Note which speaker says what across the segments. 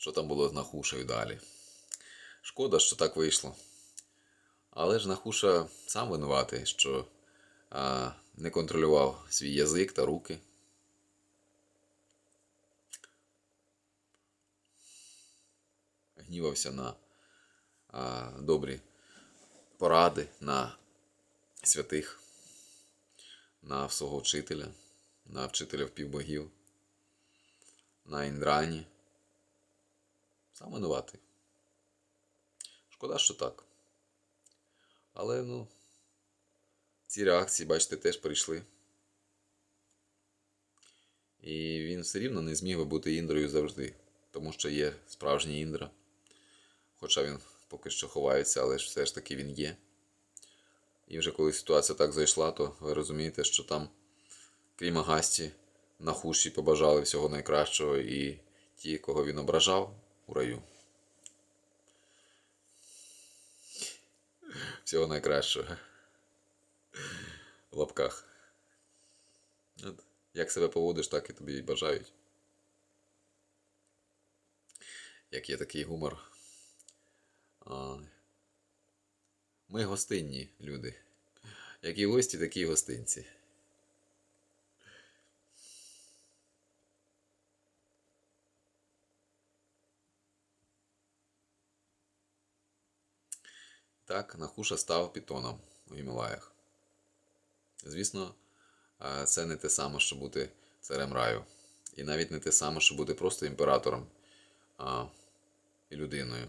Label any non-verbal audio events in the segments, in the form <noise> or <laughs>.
Speaker 1: що там було з Нахушею далі. Шкода, що так вийшло. Але ж Нахуша сам винуватий, що а, не контролював свій язик та руки. Гнівався на а, добрі поради, на святих, на свого вчителя, на вчителя впівбогів, на Індрані. Сам винуватий. Шкода, що так. Але ну, ці реакції, бачите, теж прийшли. І він все рівно не зміг би бути Індрою завжди, тому що є справжній Індра. Хоча він поки що ховається, але ж все ж таки він є. І вже коли ситуація так зайшла, то ви розумієте, що там, крім Агасті, на хуші побажали всього найкращого і ті, кого він ображав у раю. Всього найкращого. В лапках. От, Як себе поводиш, так і тобі і бажають. Як є такий гумор. Ми гостинні люди. Які гості, такі й гостинці. Так, Нахуша став пітоном у Гімалаях. Звісно, це не те саме, що бути царем раю. І навіть не те саме, що бути просто імператором а, і людиною.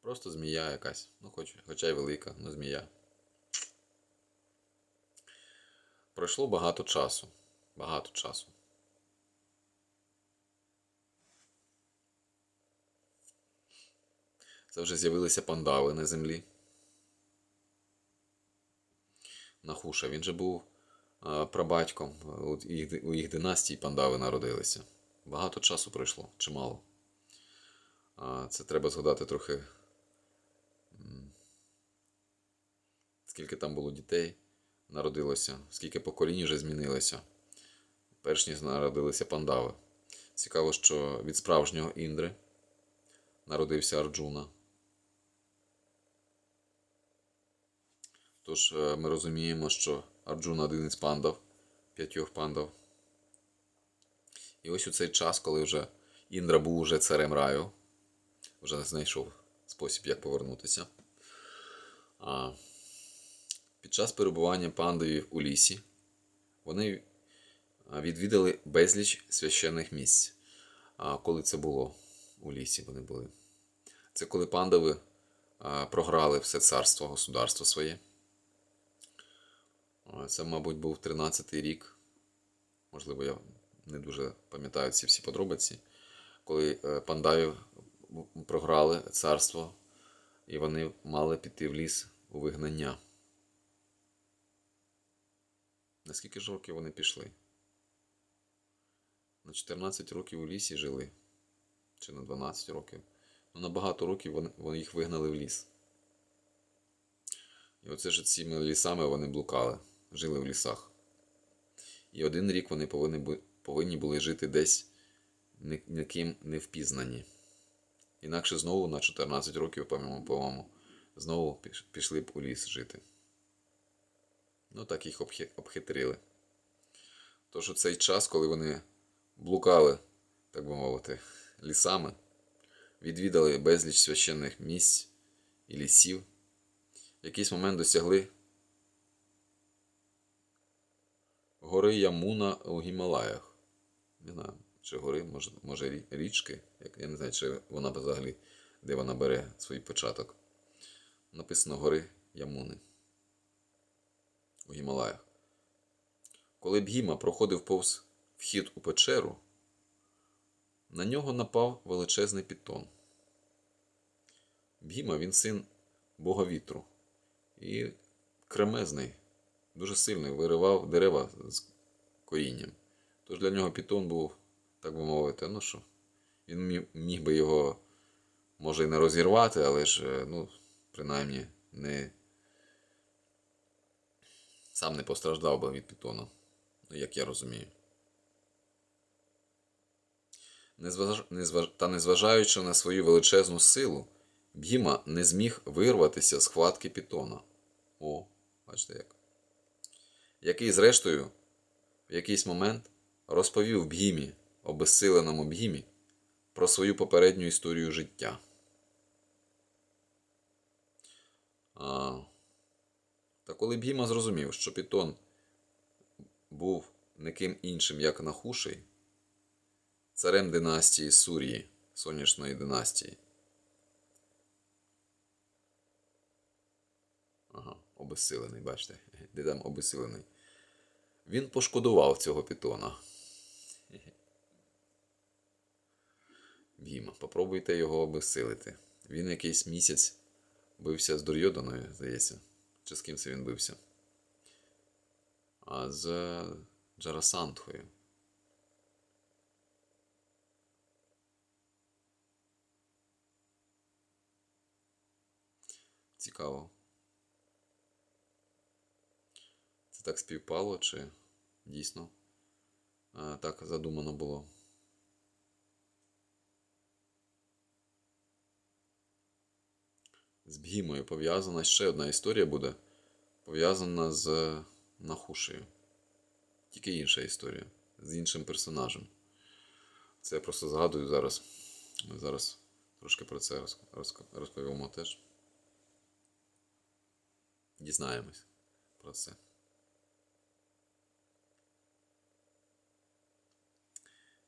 Speaker 1: Просто змія якась. Ну, хоч, хоча й велика, ну змія. Пройшло багато часу. Багато часу. Це вже з'явилися пандави на землі. Нахуша. Він же був прабатьком. У їх, династії пандави народилися. Багато часу пройшло, чимало. Це треба згадати трохи. Скільки там було дітей народилося, скільки поколінь вже змінилося. Перш ніж народилися пандави. Цікаво, що від справжнього Індри народився Арджуна. Тож е, ми розуміємо, що Арджуна один із пандав, п'ятьох пандав. І ось у цей час, коли вже Індра був уже царем раю, вже знайшов спосіб, як повернутися. А, під час перебування пандавів у лісі вони відвідали безліч священних місць. А коли це було у лісі, вони були. Це коли пандави програли все царство, государство своє. Це, мабуть, був 13-й рік. Можливо, я не дуже пам'ятаю ці всі подробиці. Коли е, пандавів програли царство, і вони мали піти в ліс у вигнання. Наскільки ж років вони пішли? На 14 років у лісі жили. Чи на 12 років. Ну, на багато років вони, вони їх вигнали в ліс. І оце ж цими лісами вони блукали, жили в лісах. І один рік вони повинні, повинні були жити десь ніким не впізнані. Інакше знову на 14 років, по-моєму, знову пішли б у ліс жити. Ну, так їх обхитрили. Тож у цей час, коли вони блукали, так би мовити, лісами, відвідали безліч священних місць і лісів, в якийсь момент досягли гори Ямуна у Гімалаях. Не знаю, чи гори, може, може річки. Я не знаю, чи вона взагалі, де вона бере свій початок. Написано гори Ямуни у Гімалаях. Коли Бгіма проходив повз вхід у печеру, на нього напав величезний пітон. Бгіма він син бога вітру і кремезний, дуже сильний, виривав дерева з корінням. Тож для нього пітон був, так би мовити, ну що, він міг, би його, може, і не розірвати, але ж, е, ну, принаймні, не, сам не постраждав би від пітону, ну, як я розумію. Незваж... Незваж... Та незважаючи на свою величезну силу, Бгіма не зміг вирватися з хватки Пітона. О, бачите як. Який, зрештою, в якийсь момент розповів Бгімі, обезсиленому Бгімі, про свою попередню історію життя. А... Та коли Бгіма зрозумів, що Пітон був не ким іншим, як Нахушей, царем династії Сурії, сонячної династії. Ага, обезсилений, бачите, <laughs> де там обезсилений. Він пошкодував цього питона. Бгіма, попробуйте його обезсилити. Він якийсь місяць бився з Дурйоданою, здається. Чи з ким це він бився? А з Джарасантхою. Цікаво. Це так співпало, чи дійсно так задумано було? З Бгімою пов'язана ще одна історія буде пов'язана з Нахушею. Тільки інша історія. З іншим персонажем. Це я просто згадую зараз. Ми зараз трошки про це роз- роз- розповімо теж. Дізнаємось про це.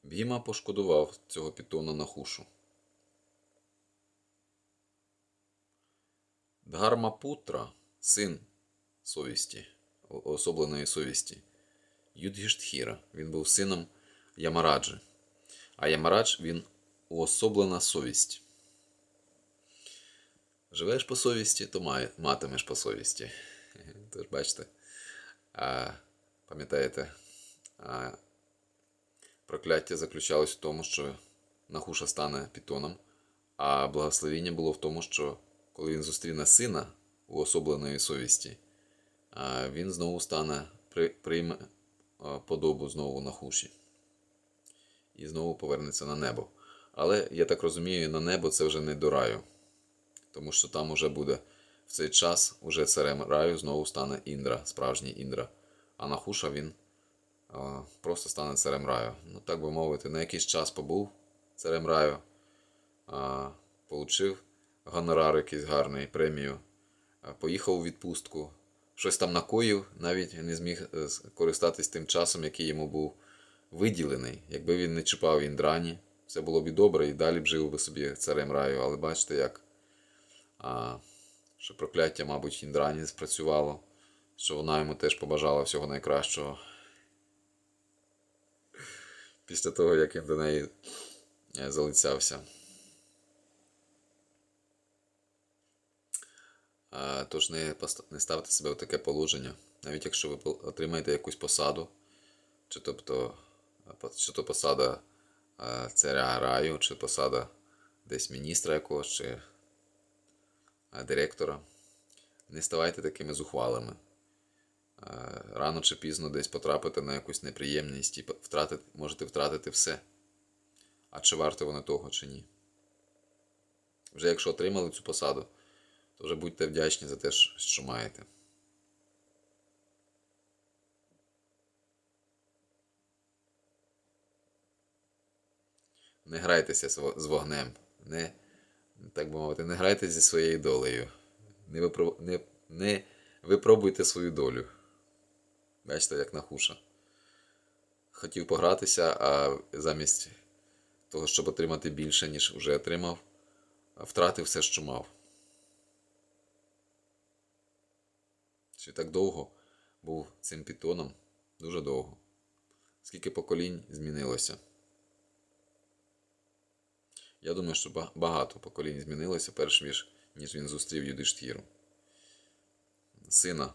Speaker 1: Бгіма пошкодував цього пітона Нахушу. Дгармапутра, син совісті, особленої совісті, Юдгіштхіра. Він був сином Ямараджи. А Ямарадж він уособлена совість. Живеш по совісті, то матимеш по совісті. <laughs> Тож бачите, пам'ятаєте, прокляття заключалось в тому, що Нахуша стане пітоном, а благословіння було в тому, що коли він зустріне сина уособленої совісті, він знову стане, прийме подобу знову Нахуші. І знову повернеться на небо. Але я так розумію, на небо це вже не до раю. Тому що там уже буде в цей час уже царем раю знову стане Індра, справжній Індра. А Нахуша він просто стане царем раю. Ну, так би мовити, на якийсь час побув царем раю, получив гонорар якийсь гарний, премію, поїхав у відпустку, щось там накоїв, навіть не зміг е, скористатись тим часом, який йому був виділений. Якби він не чіпав Індрані, все було б і добре, і далі б жив би собі царем раю. Але бачите, як а, що прокляття, мабуть, Індрані спрацювало, що вона йому теж побажала всього найкращого. Після того, як він до неї е, залицявся. Тож не, не ставте себе в таке положення, навіть якщо ви отримаєте якусь посаду, чи тобто, чи то посада царя раю, чи посада десь міністра якогось, чи директора. Не ставайте такими зухвалими. А, Рано чи пізно десь потрапите на якусь неприємність і втратити, можете втратити все. А чи варто воно того, чи ні? Вже якщо отримали цю посаду, то вже будьте вдячні за те, що маєте. Не грайтеся з вогнем. Не, так би мовити, не грайте зі своєю долею. Не, випро... не, не випробуйте свою долю. Бачите, як нахуша. Хотів погратися, а замість того, щоб отримати більше, ніж вже отримав, втратив все, що мав. Чи так довго був цим пітоном? Дуже довго. Скільки поколінь змінилося. Я думаю, що багато поколінь змінилося, перш ніж, він зустрів Юдиштхіру. Сина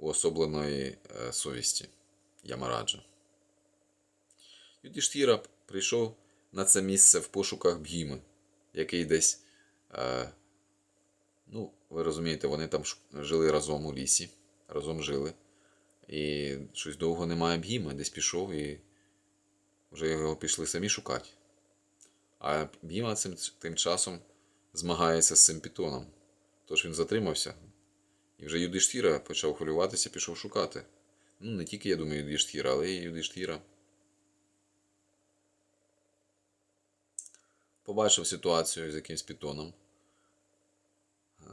Speaker 1: уособленої е, совісті Ямараджа. Юдиштхіра прийшов на це місце в пошуках Бгіми, який десь. Е, ну, ви розумієте, вони там жили разом у лісі, разом жили. І щось довго немає Бгіми, десь пішов і вже його пішли самі шукати. А Біма цим, тим часом змагається з цим пітоном. Тож він затримався. І вже Юдиштіра почав хвилюватися, пішов шукати. Ну, не тільки, я думаю, Юдиштіра, але й Юдиштіра. Побачив ситуацію з якимсь пітоном, е,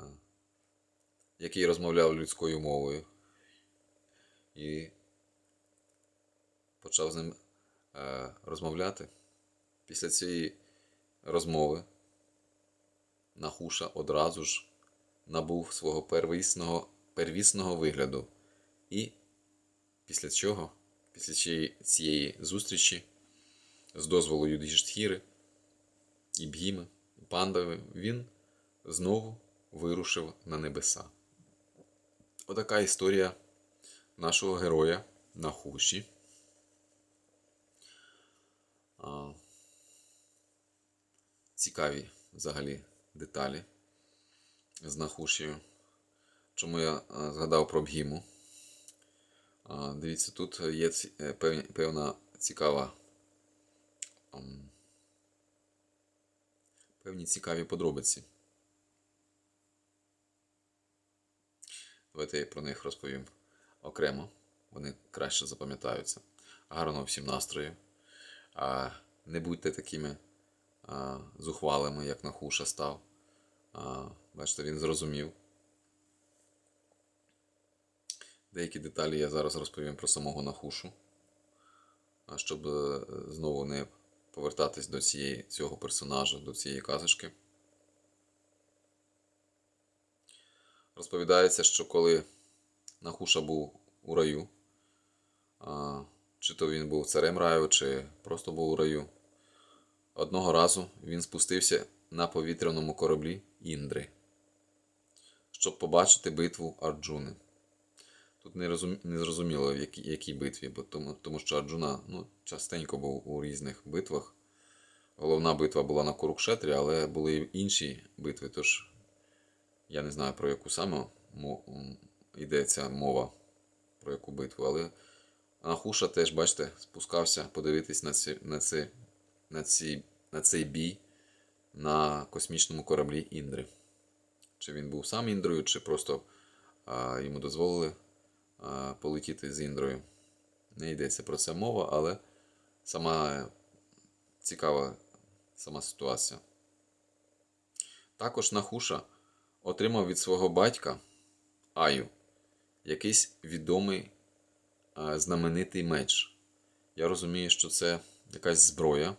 Speaker 1: який розмовляв людською мовою. І почав з ним е, розмовляти. Після цієї розмови Нахуша одразу ж набув свого первісного, первісного вигляду. І після чого, після цієї, зустрічі, з дозволу Юдгіштхіри і Бгіми, і Пандави, він знову вирушив на небеса. Отака історія нашого героя Нахуші. А, Цікаві взагалі деталі з Нахушею. Чому я згадав про Бгіму? Дивіться, тут є е, певна цікава. Певні цікаві подробиці. Давайте я про них розповім окремо. Вони краще запам'ятаються. Гарного всім настрою. Не будьте такими зухвалими, як Нахуша став. Бачите, він зрозумів. Деякі деталі я зараз розповім про самого Нахушу. А щоб е, знову не повертатись до цієї, цього персонажа, до цієї казочки. Розповідається, що коли Нахуша був у раю, чи то він був царем раю, чи просто був у раю, одного разу він спустився на повітряному кораблі Індри, щоб побачити битву Арджуни. Тут не, розум... не зрозуміло, в якій, якій битві, бо тому, тому що Арджуна ну, частенько був у різних битвах. Головна битва була на Курукшетрі, але були й інші битви, тож я не знаю про яку саме йдеться мова, про яку битву, але Нахуша теж, бачите, спускався подивитись на, ці, на, ці, на, ці, на цей бій на космічному кораблі Індри. Чи він був сам Індрою, чи просто а, йому дозволили а, полетіти з Індрою. Не йдеться про це мова, але сама цікава сама ситуація. Також Нахуша отримав від свого батька Аю якийсь відомий а, знаменитий меч. Я розумію, що це якась зброя,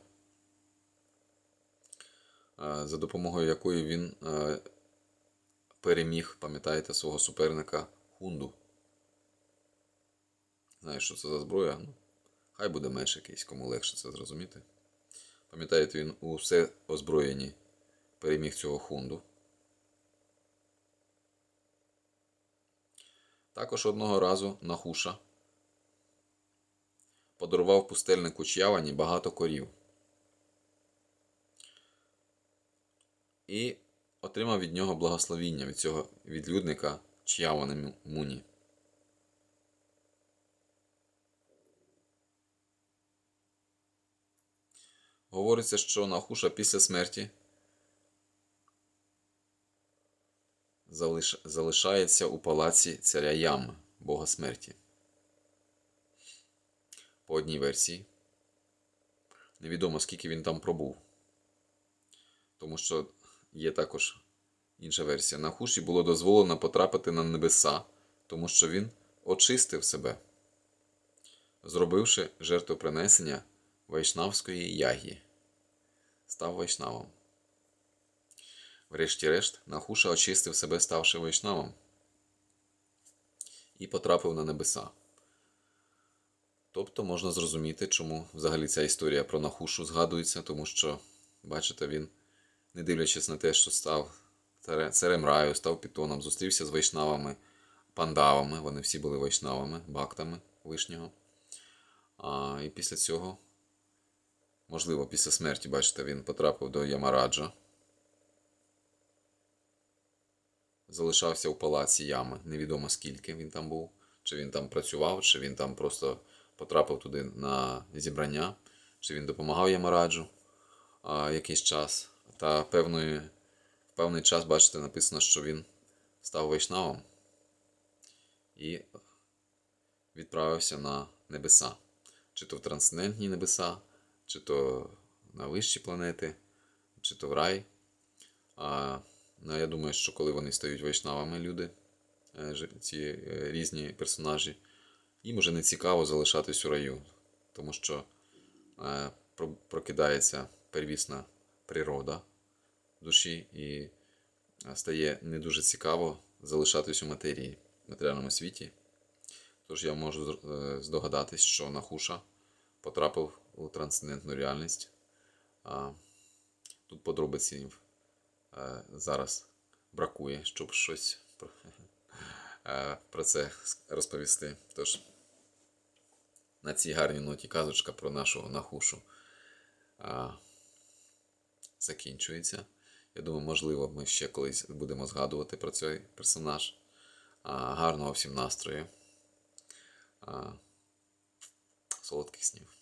Speaker 1: а, за допомогою якої він а, переміг, пам'ятаєте, свого суперника Хунду. Знаєш, що це за зброя? Ну, хай буде меч якийсь, кому легше це зрозуміти. Пам'ятаєте, він у все озброєнні переміг цього хунду. Також одного разу Нахуша подарував пустельнику Ч'явані багато корів. І отримав від нього благословіння від цього відлюдника Ч'явани Муні. Говориться, що Нахуша після смерті залиш... залишається у палаці царя Ями, бога смерті. По одній версії. Невідомо, скільки він там пробув. Тому що є також інша версія. Нахуші було дозволено потрапити на небеса, тому що він очистив себе, зробивши жертвопринесення вайшнавської ягі. Став вайшнавом. Врешті-решт, Нахуша очистив себе, ставши вайшнавом, і потрапив на небеса. Тобто можна зрозуміти, чому взагалі ця історія про Нахушу згадується, тому що, бачите, він, не дивлячись на те, що став царе- царем раю, став пітоном, зустрівся з вайшнавами, пандавами, вони всі були вайшнавами, бактами вишнього. А, і після цього, можливо, після смерті, бачите, він потрапив до Ямараджа. Залишався у палаці ями. Невідомо скільки він там був, чи він там працював, чи він там просто потрапив туди на зібрання, чи він допомагав Ямараджу. а, якийсь час. Та певної, в певний час, бачите, написано, що він став вайшнавом і відправився на небеса. Чи то в трансцендентні небеса, чи то на вищі планети, чи то в рай. А, ну, я думаю, що коли вони стають вайшнавами, люди, е, ці е, різні персонажі, їм уже не цікаво залишатись у раю, тому що е, прокидається первісна природа душі і стає не дуже цікаво залишатись у матерії, в матеріальному світі. Тож я можу е, здогадатись, що Нахуша потрапив у трансцендентну реальність. Тут подробиці е, зараз бракує, щоб щось про, <laughs> е, це розповісти. Тож на цій гарній ноті казочка про нашого Нахушу закінчується. Я думаю, можливо, ми ще колись будемо згадувати про цей персонаж. А, гарного всім настрою. А, солодких снів.